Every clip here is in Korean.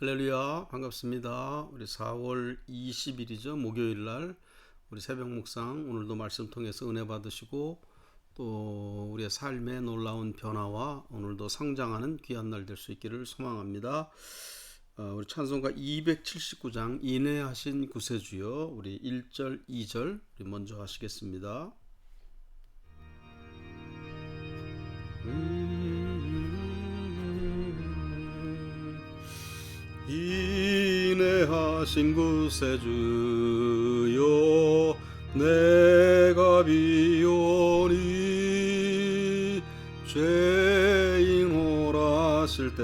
할렐루야 반갑습니다. 우리 4월 20일이죠 목요일 날 우리 새벽 묵상 오늘도 말씀 통해서 은혜 받으시고 또 우리의 삶의 놀라운 변화와 오늘도 성장하는 귀한 날 될 수 있기를 소망합니다. 어, 우리 찬송가 279장 인내하신 구세주여 우리 1절 2절 우리 먼저 하시겠습니다. 인내하신 구세주여 내가 비오니 죄인 오라실 때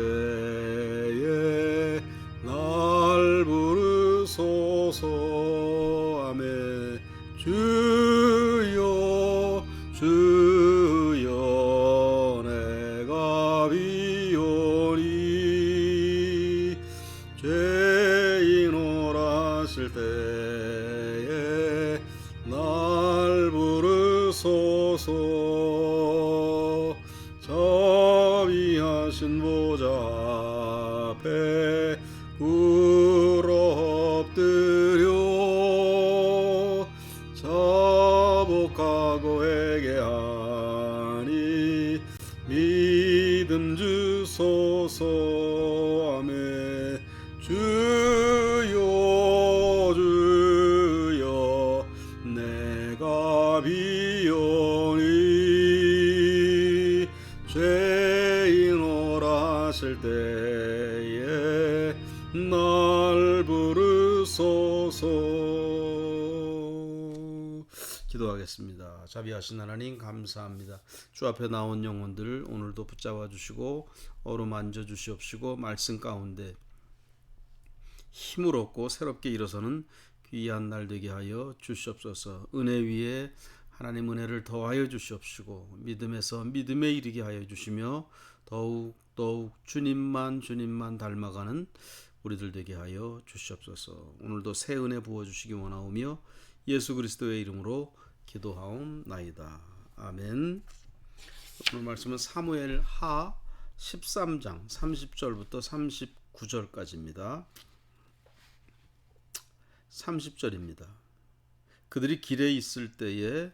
기도하겠습니다. 자비하신 하나님 감사합니다. 주 앞에 나온 영혼들 오늘도 붙잡아 주시고 어루만져 주시옵시고 말씀 가운데 힘을 얻고 새롭게 일어서는 귀한 날 되게 하여 주시옵소서. 은혜 위에 하나님 은혜를 더하여 주시옵시고 믿음에서 믿음에 이르게 하여 주시며 더욱 더욱 주님만 주님만 닮아가는 우리들 되게 하여 주시옵소서. 오늘도 새 은혜 부어 주시기 원하오며 예수 그리스도의 이름으로 기도하옵나이다. 아멘. 오늘 말씀은 사무엘 하 13장 30절부터 39절까지입니다. 30절입니다. 그들이 길에 있을 때에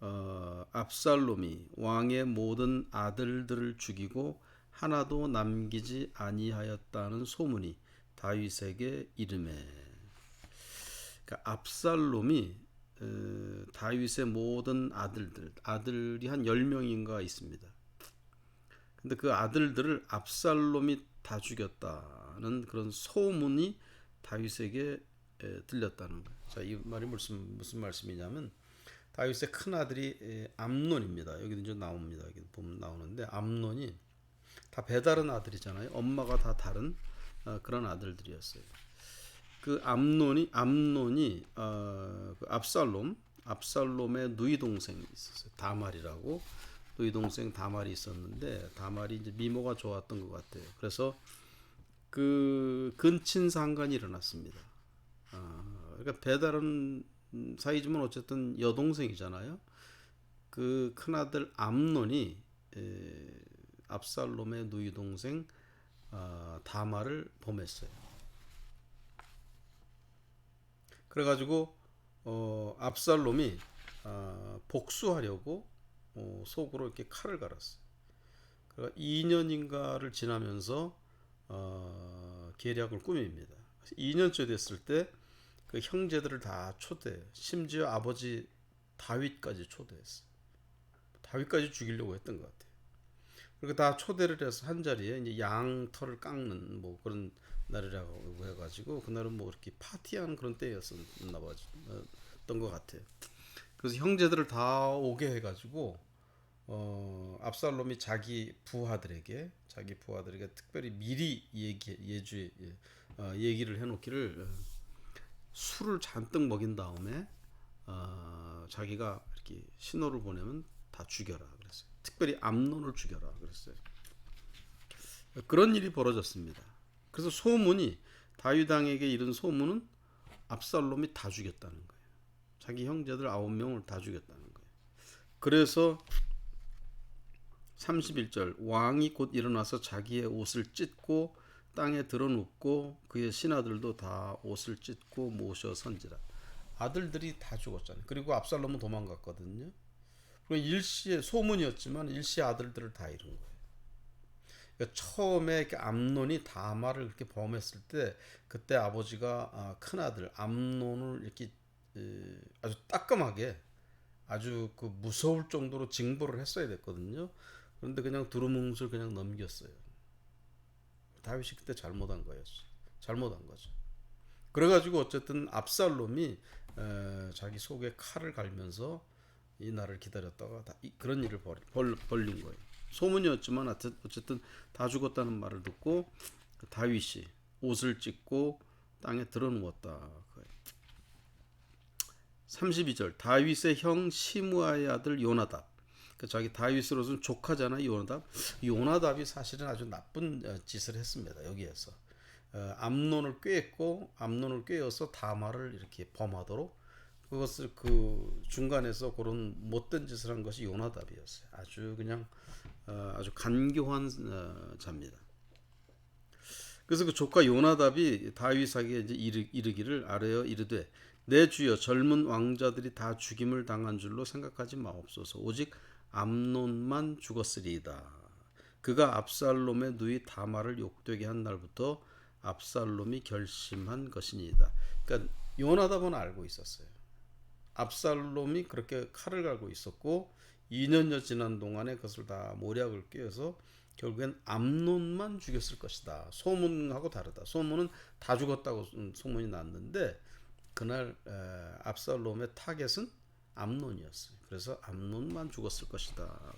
어, 압살롬이 왕의 모든 아들들을 죽이고 하나도 남기지 아니하였다는 소문이 다윗에게 이름에 그러니까 압살롬이 어, 다윗의 모든 아들들 아들이 한 10명인가 있습니다. 근데 그 아들들을 압살롬이 다 죽였다는 그런 소문이 다윗에게 에, 들렸다는 거예요. 자, 이 말이 무슨 무슨 말씀이냐면 다윗의 큰 아들이 에, 암논입니다. 여기도 이제 나옵니다. 여기 보면 나오는데 암논이 다 배다른 아들이잖아요. 엄마가 다 다른 어, 그런 아들들이었어요. 그 암논이 암논이 어, 그 압살롬 압살롬의 누이 동생이 있었어요. 다말이라고 누이 동생 다말이 있었는데 다말이 이제 미모가 좋았던 것 같아요. 그래서 그 근친 상간이 일어났습니다. 아, 그러니까 배다른 사이지만 어쨌든 여동생이잖아요. 그 큰아들 암논이 에, 압살롬의 누이 동생 아, 다말을 범했어요. 그래가지고 어, 압살롬이 아, 복수하려고 어, 속으로 이렇게 칼을 갈았어요. 그러니까 2년인가를 지나면서 어, 계략을 꾸밉니다. 2년째 됐을 때 그 형제들을 다 초대해요. 심지어 아버지 다윗까지 초대했어요. 다윗까지 죽이려고 했던 것 같아요. 그렇게 다 초대를 해서 한 자리에 이제 양털을 깎는 뭐 그런 날이라고 해가지고 그날은 뭐 이렇게 파티하는 그런 때였었나 봐던 것 같아요. 그래서 형제들을 다 오게 해가지고 어, 압살롬이 자기 부하들에게 자기 부하들에게 특별히 미리 얘기 예주 예, 어, 얘기를 해놓기를 어, 술을 잔뜩 먹인 다음에 어, 자기가 이렇게 신호를 보내면 다 죽여라 그랬어요. 특별히 암론을 죽여라 그랬어요. 그런 일이 벌어졌습니다. 그래서 소문이 다윗 왕에게 이른 소문은 압살롬이 다 죽였다는 거예요. 자기 형제들 아홉 명을 다 죽였다는 거예요. 그래서 31절 왕이 곧 일어나서 자기의 옷을 찢고 땅에 들어눕고 그의 신하들도 다 옷을 찢고 모셔 선지라. 아들들이 다 죽었잖아요. 그리고 압살롬은 도망갔거든요. 그리고 일시의 소문이었지만 일시의 아들들을 다 잃은 거예요. 그러니까 처음에 암논이 다말을 그렇게 범했을 때 그때 아버지가 아, 큰 아들 암논을 이렇게 에, 아주 따끔하게 아주 그 무서울 정도로 징벌을 했어야 됐거든요. 그런데 그냥 두루뭉술 그냥 넘겼어요. 다윗이 그때 잘못한 거였어. 잘못한 거죠. 그래가지고 어쨌든 압살롬이 에, 자기 속에 칼을 갈면서 이 날을 기다렸다가 그런 일을 벌린 거예요. 소문이었지만 어쨌든 다 죽었다는 말을 듣고 그 다윗이 옷을 찢고 땅에 드러누웠다. 그거예요. 32절 다윗의 형 시므아의 아들 요나답 그 자기 다윗으로서는 조카잖아 요나답 요나답이 사실은 아주 나쁜 어, 짓을 했습니다 여기에서 어, 암론을 꾀했고 암론을 꾀어서 다말을 이렇게 범하도록 그것을 그 중간에서 그런 못된 짓을 한 것이 요나답이었어요 아주 그냥 어, 아주 간교한 어, 자입니다 그래서 그 조카 요나답이 다윗에게 이제 이르, 이르기를 아뢰어 이르되 내 주여 젊은 왕자들이 다 죽임을 당한 줄로 생각하지 마옵소서 오직 암논만 죽었으리이다. 그가 압살롬의 누이 다말을 욕되게 한 날부터 압살롬이 결심한 것이니이다. 그러니까 요나답은 알고 있었어요. 압살롬이 그렇게 칼을 갈고 있었고 2년여 지난 동안에 그것을 다 모략을 꿰어서 결국엔 암논만 죽였을 것이다. 소문하고 다르다. 소문은 다 죽었다고 소문이 났는데 그날 에, 압살롬의 타겟은 암논이었어요. 그래서 암논만 죽었을 것이다.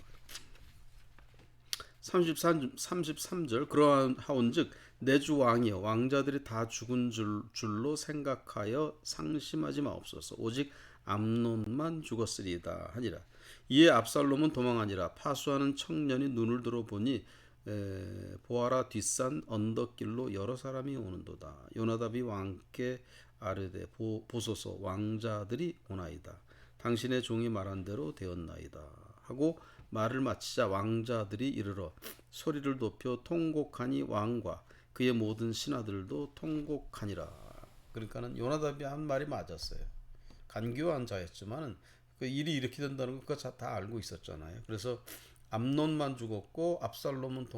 33, 33절 그러하온즉 내주 왕이여 왕자들이 다 죽은 줄, 줄로 생각하여 상심하지 마옵소서 오직 암논만 죽었으리이다 하니라. 이에 압살롬은 도망하니라. 파수하는 청년이 눈을 들어 보니 에, 보아라 뒷산 언덕길로 여러 사람이 오는도다. 요나답이 왕께 아르되 보, 보소서 왕자들이 오나이다. 당신의 종이 말한 대로 되었나이다. 하고 말을 마치자 왕자들이 이르러 소리를 높여 통곡하니 왕과 그의 모든 신하들도 통곡하니라. 그러니까는 요나답이 한 말이 맞았어요. 간교한 자였지만은 그 일이 이렇게 된다는 거다 알고 있었잖아요. 그래서 암논만 죽었고 압살롬은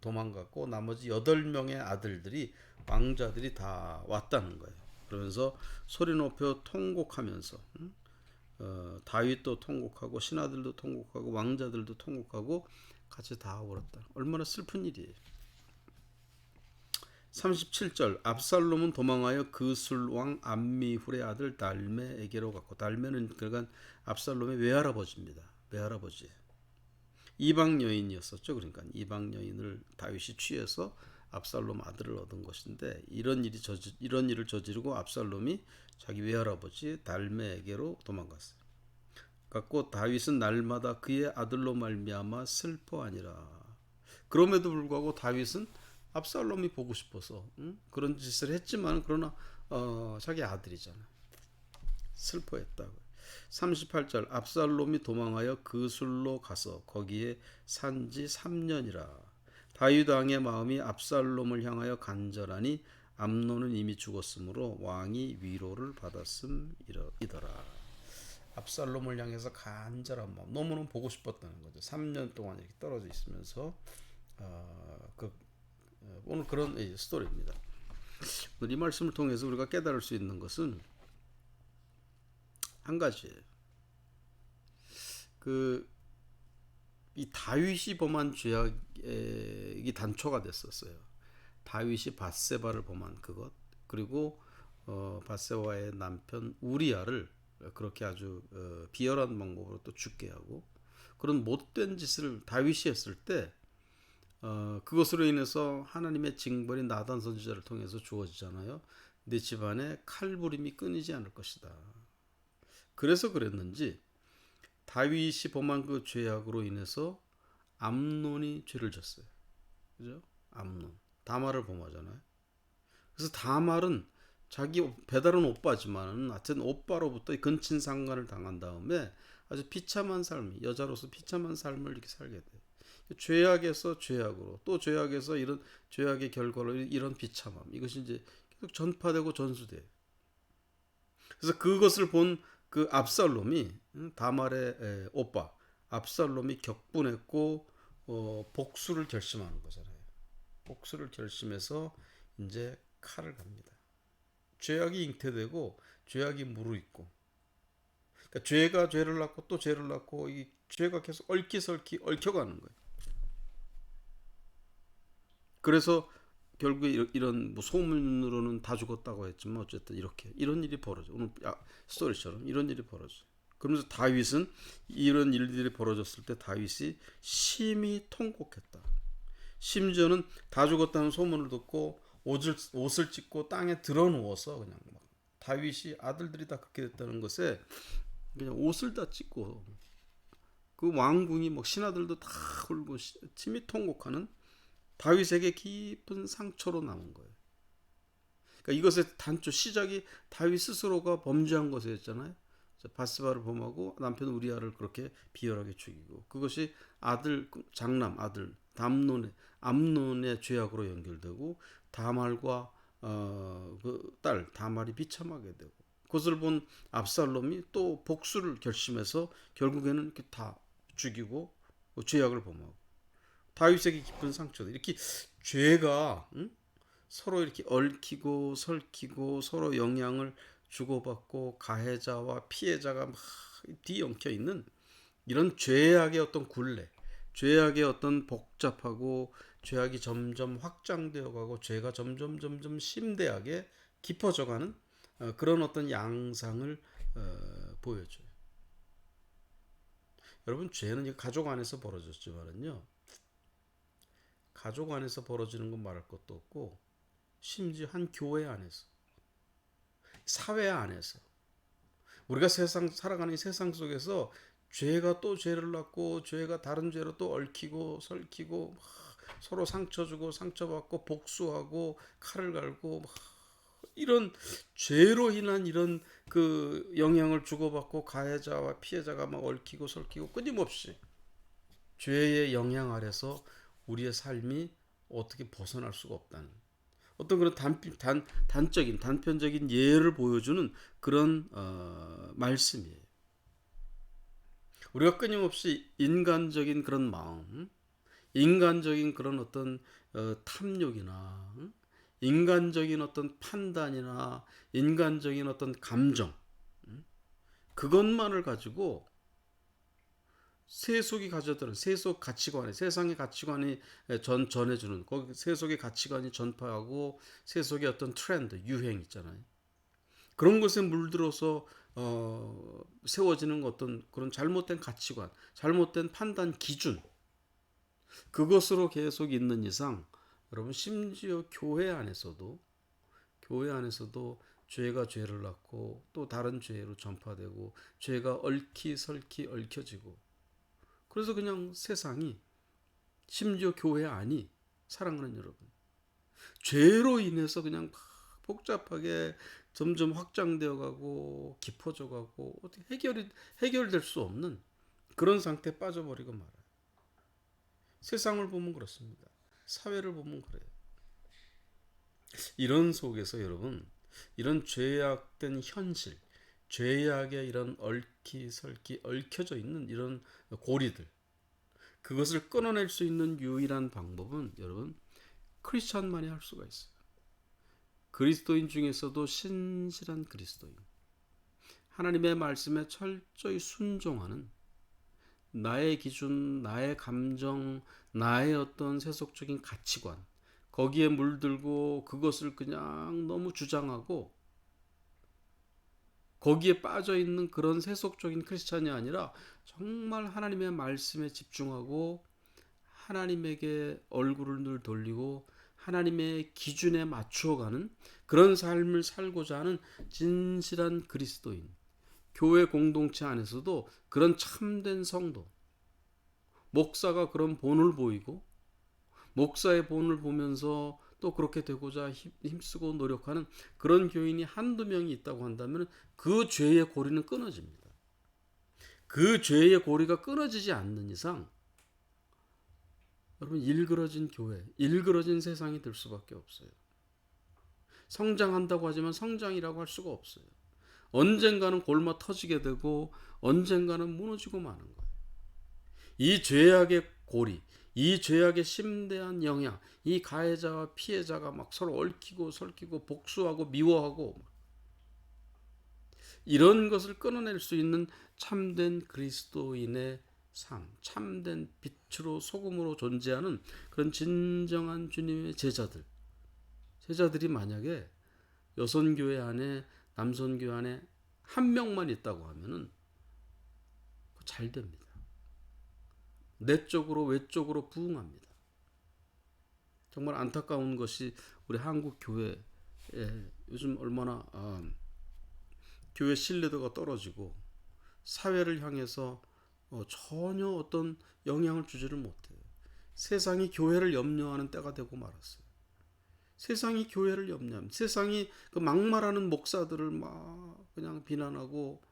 도망갔고 나머지 여덟 명의 아들들이 왕자들이 다 왔다는 거예요. 그러면서 소리 높여 통곡하면서 응? 어, 다윗도 통곡하고 신하들도 통곡하고 왕자들도 통곡하고 같이 다 울었다. 얼마나 슬픈 일이에요. 37절 압살롬은 도망하여 그술왕 암미훌의 아들 달메에게로 갔고 달메는 그러니까 압살롬의 외할아버지입니다. 외할아버지. 이방 여인이었었죠. 그러니까 이방 여인을 다윗이 취해서 압살롬 아들을 얻은 것인데 이런 일이 저지, 이런 일을 저지르고 압살롬이 자기 외할아버지 달메에게로 도망갔어요. 갖고 다윗은 날마다 그의 아들로 말미암아 슬퍼하니라. 그럼에도 불구하고 다윗은 압살롬이 보고 싶어서 응? 그런 짓을 했지만 그러나 어, 자기 아들이잖아. 슬퍼했다고. 38절 압살롬이 도망하여 그 술로 가서 거기에 산 지 3년이라. 다윗 왕의 마음이 압살롬을 향하여 간절하니 암논은 이미 죽었으므로 왕이 위로를 받았음이더라. 압살롬을 향해서 간절한 마음, 너무너무 보고 싶었다는 거죠. 3년 동안 이렇게 떨어져 있으면서 어, 그 어, 오늘 그런 스토리입니다. 이 말씀을 통해서 우리가 깨달을 수 있는 것은 한 가지예요. 그 이 다윗이 범한 죄악이 단초가 됐었어요. 다윗이 바세바를 범한 그것 그리고 어, 바세바의 남편 우리아를 그렇게 아주 어, 비열한 방법으로 또 죽게 하고 그런 못된 짓을 다윗이 했을 때 어, 그것으로 인해서 하나님의 징벌이 나단 선지자를 통해서 주어지잖아요. 내 집안에 칼부림이 끊이지 않을 것이다. 그래서 그랬는지 다윗이 범한 그 죄악으로 인해서 암논이 죄를 졌어요. 그죠? 암논. 다말을 범하잖아요. 그래서 다말은 자기 배달은 오빠지만 하여튼 오빠로부터 근친 상간을 당한 다음에 아주 비참한 삶, 여자로서 비참한 삶을 이렇게 살게 돼. 죄악에서 죄악으로 또 죄악에서 이런 죄악의 결과로 이런 비참함 이것이 이제 계속 전파되고 전수돼. 그래서 그것을 본 그 압살롬이 응, 다말의 에, 오빠 압살롬이 격분했고 어, 복수를 결심하는 거잖아요. 복수를 결심해서 이제 칼을 갑니다. 죄악이 잉태되고 죄악이 무르익고 그러니까 죄가 죄를 낳고 또 죄를 낳고 이 죄가 계속 얽히설키 얽혀가는 거예요. 그래서 결국에 이런- 뭐 소문으로는 다 죽었다고 했지만 어쨌든 이렇게 이런 일이 벌어져 오늘 야, 스토리처럼 이런 일이 벌어져. 그러면서 다윗은 이런 일들이 벌어졌을 때 다윗이 심히 통곡했다. 심지어는 다 죽었다는 소문을 듣고 옷을 옷을 찢고 땅에 드러 누워서 그냥 막 다윗이 아들들이 다 그렇게 됐다는 것에 그냥 옷을 다 찢고 그 왕궁이 막 신하들도 다 울고 시- 심히 통곡하는 다윗에게 깊은 상처로 남은 거예요. 그러니까 이것의 단초 시작이 다윗 스스로가 범죄한 것이었잖아요. 바스바를 범하고 남편 우리아를 그렇게 비열하게 죽이고 그것이 아들 장남 아들 담론의 암론의 죄악으로 연결되고 다말과 어, 그 딸 다말이 비참하게 되고 그것을 본 압살롬이 또 복수를 결심해서 결국에는 이렇게 다 죽이고 죄악을 범하고 다윗에게 깊은 상처들 이렇게 죄가 응? 서로 이렇게 얽히고 설키고 서로 영향을 주고받고 가해자와 피해자가 막 뒤엉켜 있는 이런 죄악의 어떤 굴레, 죄악의 어떤 복잡하고 죄악이 점점 확장되어 가고 죄가 점점 점점 심대하게 깊어져 가는 어, 그런 어떤 양상을 어, 보여줘요. 여러분 죄는 이 가족 안에서 벌어졌지만은요. 가족 안에서 벌어지는 건 말할 것도 없고 심지어 한 교회 안에서 사회 안에서. 우리가 세상 살아가는 이 세상 속에서 죄가 또 죄를 낳고 죄가 다른 죄로 또 얽히고 설키고 막 서로 상처 주고 상처받고 복수하고 칼을 갈고 막 이런 죄로 인한 이런 그 영향을 주고받고 가해자와 피해자가 막 얽히고 설키고 끊임없이 죄의 영향 아래서 우리의 삶이 어떻게 벗어날 수가 없다는 어떤 그런 단, 단 단적인 단편적인 예를 보여주는 그런 어, 말씀이에요. 우리가 끊임없이 인간적인 그런 마음, 인간적인 그런 어떤 어, 탐욕이나 응? 인간적인 어떤 판단이나 인간적인 어떤 감정 응? 그것만을 가지고 세속이 가져다는 세속 가치관에 세상의 가치관이 전 전해주는 거기 세속의 가치관이 전파하고 세속의 어떤 트렌드 유행 있잖아요. 그런 것에 물들어서 어, 세워지는 어떤 그런 잘못된 가치관, 잘못된 판단 기준 그것으로 계속 있는 이상 여러분 심지어 교회 안에서도 교회 안에서도 죄가 죄를 낳고 또 다른 죄로 전파되고 죄가 얽히 설키 얽혀지고 그래서 그냥 세상이 심지어 교회 안이 사랑하는 여러분 죄로 인해서 그냥 막 복잡하게 점점 확장되어 가고 깊어져 가고 어떻게 해결이 해결될 수 없는 그런 상태에 빠져버리고 말아요. 세상을 보면 그렇습니다. 사회를 보면 그래요. 이런 속에서 여러분 이런 죄악된 현실, 죄악의 이런 얽히 설키 얽혀져 있는 이런 고리들 그것을 끊어낼 수 있는 유일한 방법은 여러분 크리스천만이 할 수가 있어요. 그리스도인 중에서도 신실한 그리스도인 하나님의 말씀에 철저히 순종하는 나의 기준, 나의 감정, 나의 어떤 세속적인 가치관 거기에 물들고 그것을 그냥 너무 주장하고 거기에 빠져 있는 그런 세속적인 크리스찬이 아니라 정말 하나님의 말씀에 집중하고 하나님에게 얼굴을 늘 돌리고 하나님의 기준에 맞추어가는 그런 삶을 살고자 하는 진실한 그리스도인 교회 공동체 안에서도 그런 참된 성도 목사가 그런 본을 보이고 목사의 본을 보면서 또 그렇게 되고자 힘쓰고 노력하는 그런 교인이 한두 명이 있다고 한다면 그 죄의 고리는 끊어집니다. 그 죄의 고리가 끊어지지 않는 이상 여러분 일그러진 교회, 일그러진 세상이 될 수밖에 없어요. 성장한다고 하지만 성장이라고 할 수가 없어요. 언젠가는 골마 터지게 되고 언젠가는 무너지고 마는 거예요. 이 죄악의 고리, 이 죄악의 심대한 영향, 이 가해자와 피해자가 막 서로 얽히고 설키고 복수하고 미워하고 이런 것을 끊어낼 수 있는 참된 그리스도인의 삶, 참된 빛으로 소금으로 존재하는 그런 진정한 주님의 제자들, 제자들이 만약에 여선교회 안에 남선교회 안에 한 명만 있다고 하면은 잘 됩니다. 내적으로 외적으로 부흥합니다. 정말 안타까운 것이 우리 한국 교회에 요즘 얼마나 아, 교회 신뢰도가 떨어지고 사회를 향해서 어, 전혀 어떤 영향을 주지를 못해요. 세상이 교회를 염려하는 때가 되고 말았어요. 세상이 교회를 염려합니다. 세상이 그 막말하는 목사들을 막 그냥 비난하고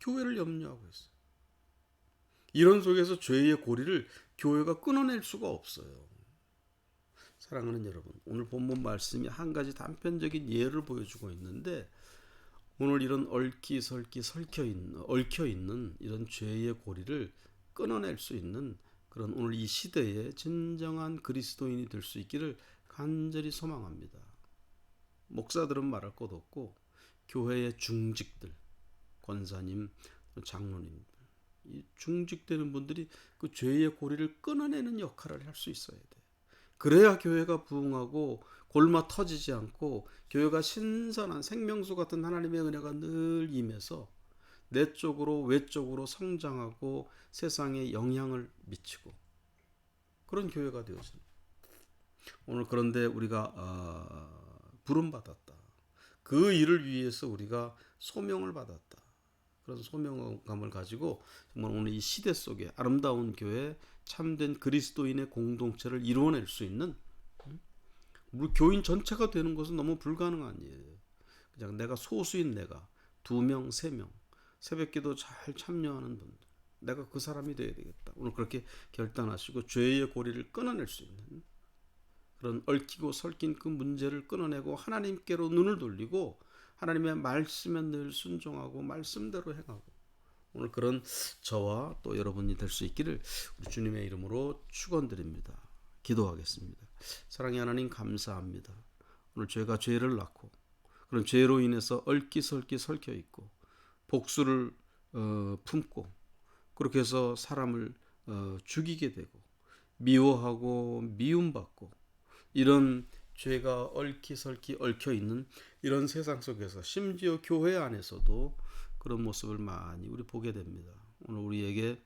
교회를 염려하고 있어요. 이런 속에서 죄의 고리를 교회가 끊어낼 수가 없어요. 사랑하는 여러분, 오늘 본문 말씀이 한 가지 단편적인 예를 보여주고 있는데 오늘 이런 얽히설키 설켜 있는 얽혀 있는 이런 죄의 고리를 끊어낼 수 있는 그런 오늘 이 시대에 진정한 그리스도인이 될 수 있기를 간절히 소망합니다. 목사들은 말할 것 없고 교회의 중직들, 권사님, 장로님, 이 중직되는 분들이 그 죄의 고리를 끊어내는 역할을 할 수 있어야 돼. 그래야 교회가 부흥하고 골마 터지지 않고 교회가 신선한 생명수 같은 하나님의 은혜가 늘 임해서 내적으로 외적으로 성장하고 세상에 영향을 미치고 그런 교회가 되어집니다. 오늘 그런데 우리가 어, 부름 받았다. 그 일을 위해서 우리가 소명을 받았다. 그런 소명감을 가지고 정말 오늘 이 시대 속에 아름다운 교회 참된 그리스도인의 공동체를 이루어낼 수 있는 우리 교인 전체가 되는 것은 너무 불가능한 일이에요. 그냥 내가 소수인 내가 두 명, 세 명, 새벽기도 잘 참여하는 분들, 내가 그 사람이 되어야 되겠다. 오늘 그렇게 결단하시고 죄의 고리를 끊어낼 수 있는 그런 얽히고 설킨 그 문제를 끊어내고 하나님께로 눈을 돌리고 하나님의 말씀에 늘 순종하고 말씀대로 행하고 오늘 그런 저와 또 여러분이 될 수 있기를 우리 주님의 이름으로 축원드립니다. 기도하겠습니다. 사랑의 하나님 감사합니다. 오늘 죄가 죄를 낳고 그런 죄로 인해서 얽기설기 설켜 있고 복수를 어, 품고 그렇게 해서 사람을 어, 죽이게 되고 미워하고 미움받고 이런 죄가 얽히설키 얽혀 있는 이런 세상 속에서 심지어 교회 안에서도 그런 모습을 많이 우리 보게 됩니다. 오늘 우리에게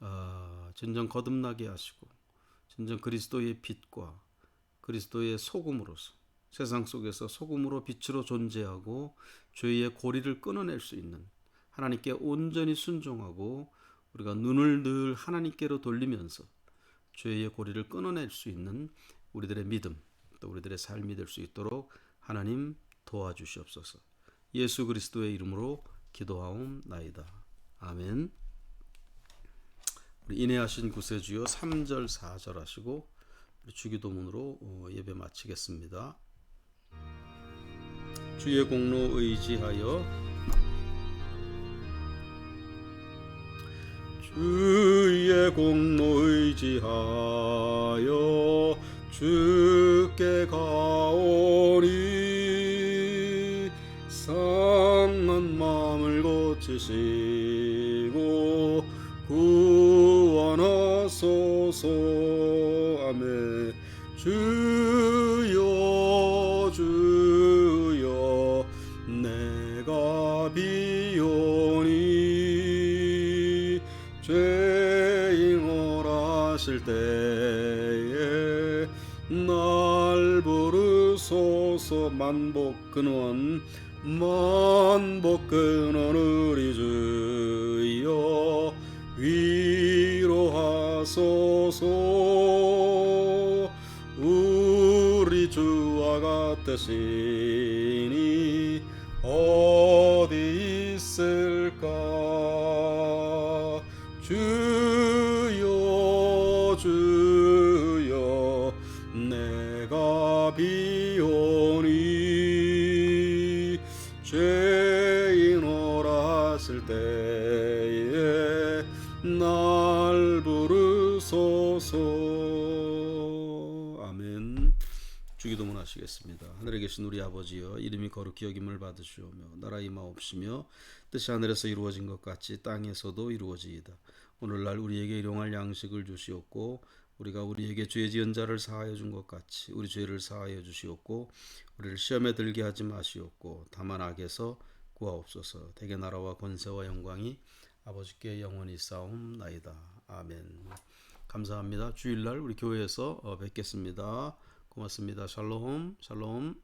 어, 진정 거듭나게 하시고 진정 그리스도의 빛과 그리스도의 소금으로서 세상 속에서 소금으로 빛으로 존재하고 죄의 고리를 끊어낼 수 있는 하나님께 온전히 순종하고 우리가 눈을 늘 하나님께로 돌리면서 죄의 고리를 끊어낼 수 있는 우리들의 믿음 또 우리들의 삶이 될 수 있도록 하나님 도와주시옵소서. 예수 그리스도의 이름으로 기도하옵나이다. 아멘. 우리 인내하신 구세주여 3절 4절 하시고 주기도문으로 어, 예배 마치겠습니다. 주의 공로 의지하여 주의 공로 의지하여 주께 가오니 상한 마음을 고치시고 구원하소서. 아멘. 주 날 부르소서 만복 근원 만복 근원 우리 주여 위로하소서. 우리 주와 같으시니 어디 있을 날 부르소서. 아멘. 주기도문 하시겠습니다. 하늘에 계신 우리 아버지여 이름이 거룩히 여김을 받으시오며 나라 임하옵시며 뜻이 하늘에서 이루어진 것 같이 땅에서도 이루어지이다. 오늘날 우리에게 일용할 양식을 주시옵고 우리가 우리에게 죄 지은 자를 사하여 준 것 같이 우리 죄를 사하여 주시옵고 우리를 시험에 들게 하지 마시옵고 다만 악에서 구하옵소서. 대개 나라와 권세와 영광이 아버지께 영원히 싸움나이다. 아멘. 감사합니다. 주일날 우리 교회에서 어, 뵙겠습니다. 고맙습니다. 샬롬 샬롬